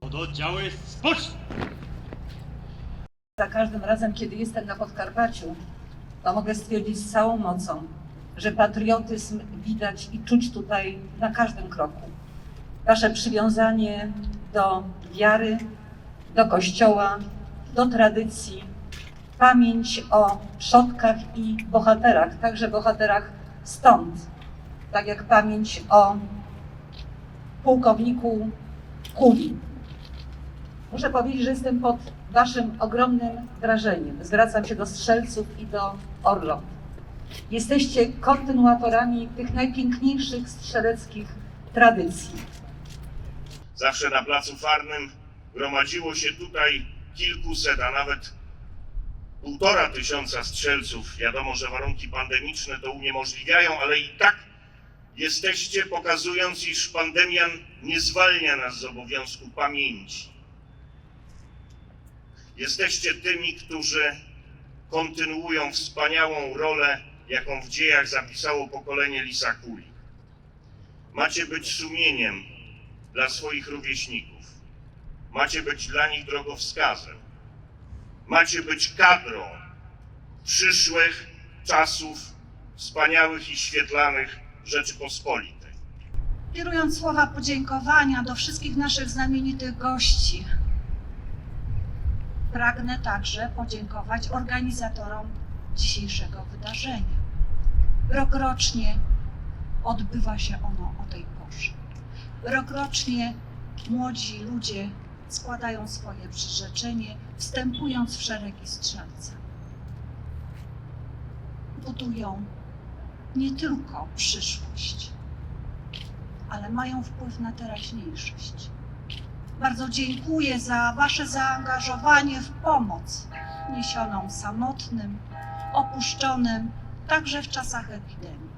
Pododdziały spocznij! Za każdym razem, kiedy jestem na Podkarpaciu, to mogę stwierdzić z całą mocą, że patriotyzm widać i czuć tutaj na każdym kroku. Wasze przywiązanie do wiary, do kościoła, do tradycji, pamięć o przodkach i bohaterach, także bohaterach stąd, tak jak pamięć o pułkowniku Kuli. Muszę powiedzieć, że jestem pod Waszym ogromnym wrażeniem. Zwracam się do strzelców i do Orląt. Jesteście kontynuatorami tych najpiękniejszych strzeleckich tradycji. Zawsze na placu farnym gromadziło się tutaj kilkuset, a nawet półtora tysiąca strzelców. Wiadomo, że warunki pandemiczne to uniemożliwiają, ale i tak jesteście pokazując, iż pandemia nie zwalnia nas z obowiązku pamięci. Jesteście tymi, którzy kontynuują wspaniałą rolę, jaką w dziejach zapisało pokolenie Lisa Kuli. Macie być sumieniem dla swoich rówieśników. Macie być dla nich drogowskazem. Macie być kadrą przyszłych czasów wspaniałych i świetlanych Rzeczypospolitej. Kierując słowa podziękowania do wszystkich naszych znamienitych gości, pragnę także podziękować organizatorom dzisiejszego wydarzenia. Rokrocznie odbywa się ono o tej porze. Rokrocznie młodzi ludzie składają swoje przyrzeczenie, wstępując w szeregi strzelca. Budują nie tylko przyszłość, ale mają wpływ na teraźniejszość. Bardzo dziękuję za Wasze zaangażowanie w pomoc niesioną samotnym, opuszczonym, także w czasach epidemii.